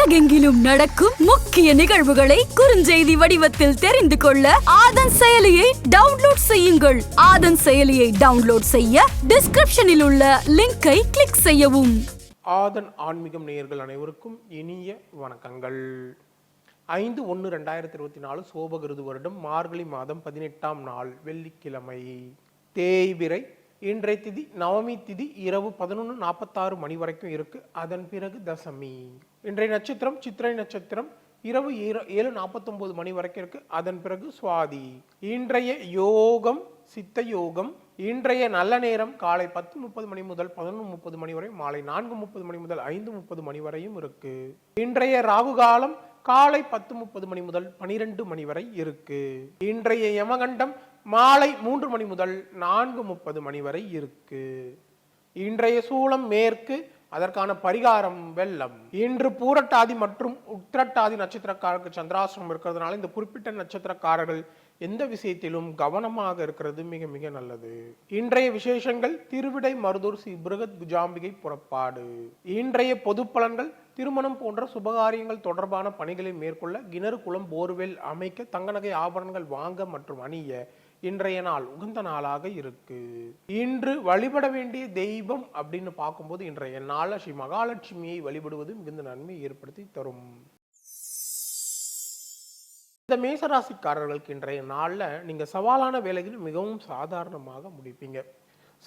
உலகெங்கிலும் நடக்கும் முக்கிய நிகழ்வுகளை குறுஞ்செய்தி வடிவத்தில் தெரிந்து கொள்ள ஆதன் செயலியை டவுன்லோட் செய்யுங்கள். ஆதன் செயலியை டவுன்லோட் செய்ய டிஸ்கிரிப்ஷனில் உள்ள லிங்கை கிளிக் செய்யவும். ஆதன் ஆன்மீகம் நேயர்கள் அனைவருக்கும் இனிய வணக்கங்கள். ஐந்து ஒன்று ரெண்டாயிரத்தி இருபத்தி நாலு சோபகிருது வருடம் மார்கழி மாதம் பதினெட்டாம் நாள் வெள்ளிக்கிழமை. தேய்விரை இன்றைய திதி நவமி திதி இரவு பதினொன்று நாற்பத்தாறு மணி வரைக்கும் இருக்கு. அதன் பிறகு தசமி. இன்றைய நட்சத்திரம் சித்திரை நட்சத்திரம் இரவு ஏழு ஏழு நாற்பத்தொன்பது மணி வரைக்கும் இருக்கு. அதன் பிறகு சுவாதி. இன்றைய யோகம் சித்த யோகம் இன்றைய நல்ல நேரம் காலை பத்து முப்பது மணி முதல் பதினொன்று முப்பது மணி வரை மாலை நான்கு முப்பது மணி முதல் ஐந்து முப்பது மணி வரையும் இருக்கு. இன்றைய ராகு காலம் காலை பத்து முப்பது மணி முதல் பனிரெண்டு மணி வரை இருக்கு. இன்றைய யமகண்டம் மாலை மூன்று மணி முதல் நான்கு முப்பது மணி வரை இருக்கு. இன்றைய சூளம் மேற்கு அதற்கான பரிகாரம் வெள்ளம். இன்று பூரட்டாதி மற்றும் உத்திரட்டாதி நட்சத்திரக்காரருக்கு சந்திராசிரமம் இருக்கிறதுனால இந்த குறிப்பிட்ட நட்சத்திரக்காரர்கள் எந்த விஷயத்திலும் கவனமாக இருக்கிறது மிக மிக நல்லது. இன்றைய விசேஷங்கள் திருவிடை மருதூர் ஸ்ரீ பிருகத் குஜாம்பிகை புறப்பாடு. இன்றைய பொது பலன்கள் திருமணம் போன்ற சுபகாரியங்கள் தொடர்பான பணிகளை மேற்கொள்ள கிணறு குளம் போர்வெல் அமைக்க தங்க நகை ஆபரணங்கள் வாங்க மற்றும் அணிய இன்றைய நாள் உகந்த நாளாக இருக்கு. இன்று வழிபட வேண்டிய தெய்வம் அப்படின்னு பார்க்கும்போது இன்றைய நாள் ஸ்ரீ மகாலட்சுமியை வழிபடுவது மிகுந்த நன்மை ஏற்படுத்தி தரும். இந்த மேசராசிக்காரர்களுக்கு இன்றைய நாளில் நீங்கள் சவாலான வேலைகள் மிகவும் சாதாரணமாக முடிப்பீங்க.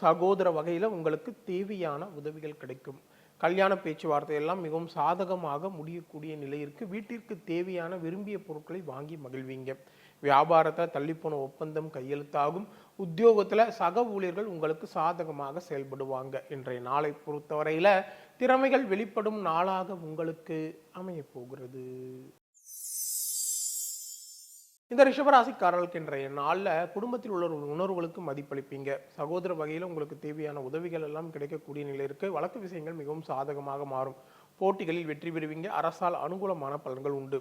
சகோதர வகையில் உங்களுக்கு தேவையான உதவிகள் கிடைக்கும். கல்யாண பேச்சுவார்த்தை எல்லாம் மிகவும் சாதகமாக முடியக்கூடிய நிலை இருக்குது வீட்டிற்கு தேவையான விரும்பிய பொருட்களை வாங்கி மகிழ்வீங்க. வியாபாரத்தை தள்ளிப்போன ஒப்பந்தம் கையெழுத்தாகும். உத்தியோகத்தில் சக ஊழியர்கள் உங்களுக்கு சாதகமாக செயல்படுவாங்க. இன்றைய நாளை பொறுத்தவரையில் திறமைகள் வெளிப்படும் நாளாக உங்களுக்கு அமைய போகிறது. இந்த ரிஷபராசிக்காரர்களுக்கு இன்றைய நாளில் குடும்பத்தில் உள்ள ஒரு உணர்வுகளுக்கு மதிப்பளிப்பீங்க. சகோதர வகையில் உங்களுக்கு தேவையான உதவிகள் எல்லாம் கிடைக்கக்கூடிய நிலை இருக்கு. வழக்கு விஷயங்கள் மிகவும் சாதகமாக மாறும். போட்டிகளில் வெற்றி பெறுவீங்க. அரசால் அனுகூலமான பலன்கள் உண்டு.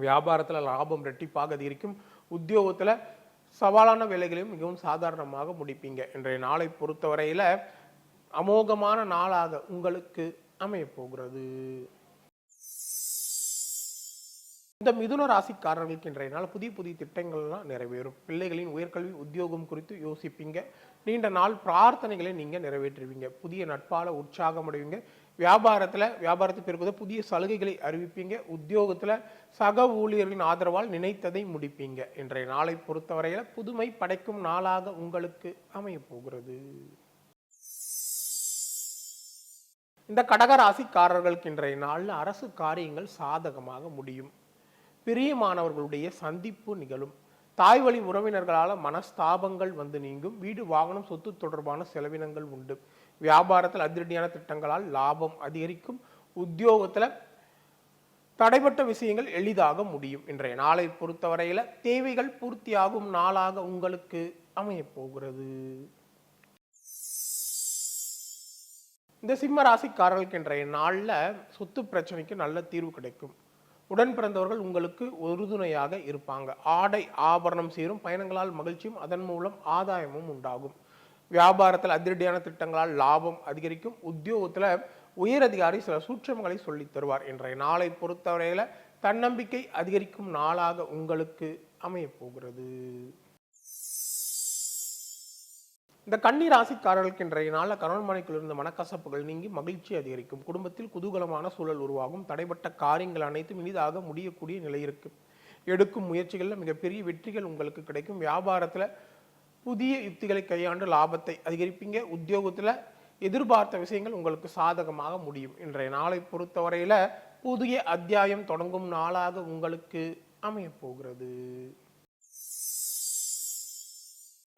வியாபாரத்தில் லாபம் ரெட்டிப்பாக அதிகரிக்கும் உத்தியோகத்தில் சவாலான வேலைகளையும் மிகவும் சாதாரணமாக முடிப்பீங்க. இன்றைய நாளை பொறுத்தவரையில் அமோகமான நாளாக உங்களுக்கு அமையப்போகிறது இந்த மிதுன ராசிக்காரர்களுக்கு இன்றைய நாள் புதிய புதிய திட்டங்கள்லாம் நிறைவேறும். பிள்ளைகளின் உயர்கல்வி உத்தியோகம் குறித்து யோசிப்பீங்க. நீண்ட நாள் பிரார்த்தனைகளை நீங்க நிறைவேற்றுவீங்க. புதிய நட்பால உற்சாகம் அடைவீங்க வியாபாரத்துல வியாபாரத்தை பெருக்குவத புதிய சலுகைகளை அறிவிப்பீங்க. உத்தியோகத்துல சக ஊழியர்களின் ஆதரவால் நினைத்ததை முடிப்பீங்க. இன்றைய நாளை பொறுத்தவரையில் புதுமை படைக்கும் நாளாக உங்களுக்கு அமைய போகிறது. இந்த கடக ராசிக்காரர்களுக்கு இன்றைய நாளில் அரசு காரியங்கள் சாதகமாக முடியும். பிரியமானவர்களுடைய சந்திப்பு நிகழும். தாய் வழி உறவினர்களால் மனஸ்தாபங்கள் வந்து நீங்கும். வீடு வாகனம் சொத்து தொடர்பான செலவினங்கள் உண்டு. வியாபாரத்தில் அதிரடியான திட்டங்களால் லாபம் அதிகரிக்கும். உத்தியோகத்தில் தடைப்பட்ட விஷயங்கள் எளிதாக முடியும். இன்றைய நாளை பொறுத்தவரையில் தேவைகள் பூர்த்தியாகும் நாளாக உங்களுக்கு அமையப்போகிறது இந்த சிம்ம ராசிக்காரர்களுக்கு இன்றைய நாளில் சொத்து பிரச்சனைக்கு நல்ல தீர்வு கிடைக்கும். உடன் பிறந்தவர்கள் உங்களுக்கு உறுதுணையாக இருப்பாங்க. ஆடை ஆபரணம் சேரும் பயணங்களால் மகிழ்ச்சியும் அதன் மூலம் ஆதாயமும் உண்டாகும். வியாபாரத்தில் அதிரடியான திட்டங்களால் லாபம் அதிகரிக்கும். உத்தியோகத்தில் உயரதிகாரி சில சூட்சமங்களை சொல்லித் தருவார். இன்றைய நாளை பொறுத்தவரையில தன்னம்பிக்கை அதிகரிக்கும் நாளாக உங்களுக்கு அமையப் போகிறது. இந்த கன்னி ராசிக்காரர்களுக்கு இன்றைய நாளில் கணவன்மனைக்குள் இருந்த மனக்கசப்புகள் நீங்கி மகிழ்ச்சி அதிகரிக்கும். குடும்பத்தில் குதூகலமான சூழல் உருவாகும். தடைப்பட்ட காரியங்கள் அனைத்தும் இனிதாக முடியக்கூடிய நிலை இருக்கு எடுக்கும் முயற்சிகளில் மிகப்பெரிய வெற்றிகள் உங்களுக்கு கிடைக்கும். வியாபாரத்தில் புதிய யுக்திகளை கையாண்டு லாபத்தை அதிகரிப்பீங்க. உத்தியோகத்தில் எதிர்பார்த்த விஷயங்கள் உங்களுக்கு சாதகமாக முடியும். இன்றைய நாளை பொறுத்தவரையில் புதிய அத்தியாயம் தொடங்கும் நாளாக உங்களுக்கு அமையப் போகிறது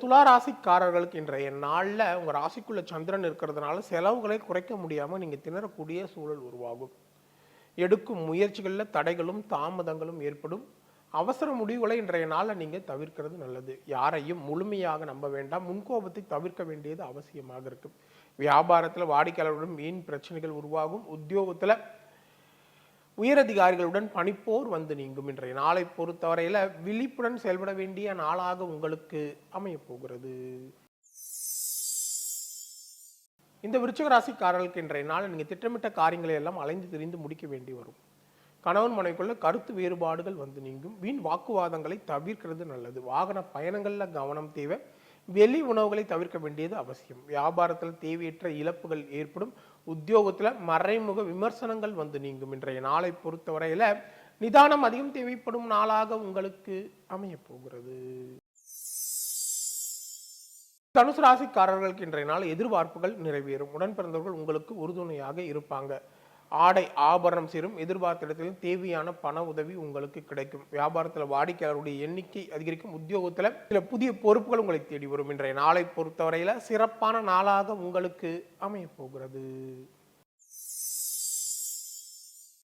ராசிக்காரர்களுக்கு இன்றைய நாளில் உங்கள் ராசிக்குள்ள சந்திரன் இருக்கிறதுனால செலவுகளை குறைக்க முடியாமல் நீங்கள் திணறக்கூடிய சூழல் உருவாகும். எடுக்கும் முயற்சிகளில் தடைகளும் தாமதங்களும் ஏற்படும். அவசர முடிவுகளை இன்றைய நாளில் நீங்கள் தவிர்க்கிறது நல்லது. யாரையும் முழுமையாக நம்ப வேண்டாம். முன்கோபத்தை தவிர்க்க வேண்டியது அவசியமாக இருக்கும். வியாபாரத்தில் வாடிக்கையாளருடன் வீண் பிரச்சனைகள் உருவாகும். உத்தியோகத்தில் உயரதிகாரிகளுடன் பணிப்போர் வந்து நீங்கும். இன்றைய நாளை பொறுத்தவரையில் விழிப்புடன் செயல்பட வேண்டிய நாளாக உங்களுக்கு அமையப்போகிறது இந்த விருச்சிக ராசிக்காரர்களுக்கு இன்றைய நாள் நீங்கள் திட்டமிட்ட காரியங்களை எல்லாம் அலைந்து திரிந்து முடிக்க வேண்டி வரும். கணவன் மனைவிக்குள்ள கருத்து வேறுபாடுகள் வந்து நீங்கும். வீண் வாக்குவாதங்களை தவிர்க்கிறது நல்லது. வாகன பயணங்களில் கவனம் தேவை. வெளி உணவுகளை தவிர்க்க வேண்டியது அவசியம். வியாபாரத்தில் தேவையற்ற இழப்புகள் ஏற்படும். உத்தியோகத்துல மறைமுக விமர்சனங்கள் வந்து நீங்கும். இன்றைய நாளை பொறுத்தவரையில நிதானம் அதிகம் தேவைப்படும் நாளாக உங்களுக்கு அமைய போகிறது. தனுசு ராசிக்காரர்களுக்கு இன்றைய நாள் எதிர்பார்ப்புகள் நிறைவேறும். உடன் பிறந்தவர்கள் உங்களுக்கு உறுதுணையாக இருப்பாங்க. ஆடை ஆபரணம் சேரும். எதிர்பார்த்த இடத்தில் தேவையான பண உதவி உங்களுக்கு கிடைக்கும். வியாபாரத்தில் வாடிக்கையாளருடைய எண்ணிக்கை அதிகரிக்கும். உத்தியோகத்தில் சில புதிய பொறுப்புகள் உங்களை தேடி வரும். இன்றைய நாளை பொறுத்தவரையில சிறப்பான நாளாக உங்களுக்கு அமையப்போகிறது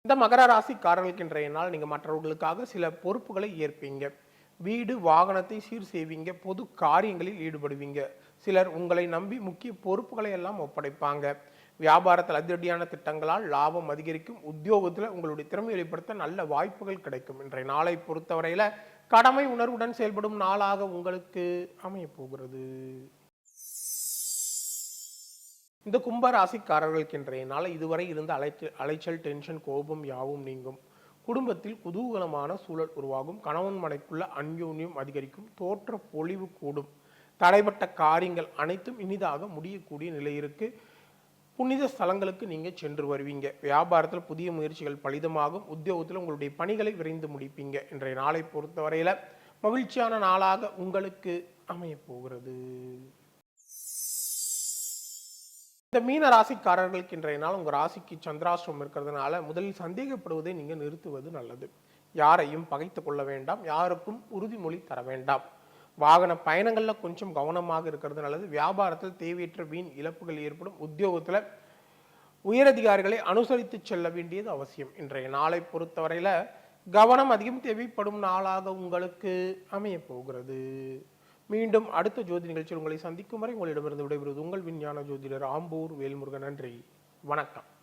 இந்த மகர ராசிக்காரர்களுக்கு இன்றைய நாள் நீங்க மற்றவர்களுக்காக சில பொறுப்புகளை ஏற்பீங்க. வீடு வாகனத்தை சீர் செய்வீங்க. பொது காரியங்களில் ஈடுபடுவீங்க. சிலர் உங்களை நம்பி முக்கிய பொறுப்புகளை எல்லாம் ஒப்படைப்பாங்க. வியாபாரத்தில் அதிரடியான திட்டங்களால் லாபம் அதிகரிக்கும். உத்தியோகத்தில் உங்களுடைய திறமை வெளிப்படுத்த நல்ல வாய்ப்புகள் கிடைக்கும். இன்றைய நாளை பொறுத்தவரையில கடமை உணர்வுடன் செயல்படும் நாளாக உங்களுக்கு அமையப்போகிறது இந்த கும்ப ராசிக்காரர்களுக்கு இன்றைய நாள் இதுவரை இருந்த அலைச்சல் அலைச்சல் டென்ஷன் கோபம் யாவும் நீங்கும். குடும்பத்தில் குதூகலமான சூழல் உருவாகும். கணவன் மனைக்குள்ள அந்யோன்யம் அதிகரிக்கும். தோற்ற பொழிவு கூடும். தடைப்பட்ட காரியங்கள் அனைத்தும் இனிதாக முடியக்கூடிய நிலை இருக்குது புனித ஸ்தலங்களுக்கு நீங்கள் சென்று வருவீங்க. வியாபாரத்தில் புதிய முயற்சிகள் பலிதமாகும். உத்தியோகத்தில் உங்களுடைய பணிகளை விரைந்து முடிப்பீங்க. இன்றைய நாளை பொறுத்தவரையில் மகிழ்ச்சியான நாளாக உங்களுக்கு அமையப்போகிறது இந்த மீன ராசிக்காரர்களுக்கு இன்றைய நாள் உங்கள் ராசிக்கு சந்திராஷ்டிரம் இருக்கிறதுனால முதலில் சந்தேகப்படுவதை நீங்கள் நிறுத்துவது நல்லது. யாரையும் பகைத்து கொள்ள வேண்டாம். யாருக்கும் உறுதிமொழி தர வேண்டாம். வாகன பயணங்களில் கொஞ்சம் கவனமாக இருக்கிறது நல்லது. வியாபாரத்தில் தேவையற்ற வீண் இழப்புகள் ஏற்படும். உத்தியோகத்தில் உயரதிகாரிகளை அனுசரித்து செல்ல வேண்டியது அவசியம். இன்றைய நாளை பொறுத்தவரையில் கவனம் அதிகம் தேவைப்படும் நாளாக உங்களுக்கு அமைய போகிறது. மீண்டும் அடுத்த ஜோதி நிகழ்ச்சியில் உங்களை சந்திக்கும் வரை உங்களிடமிருந்து விடைபெறுவது உங்கள் விஞ்ஞான ஜோதிடர் ஆம்பூர் வேல்முருகன். நன்றி. வணக்கம்.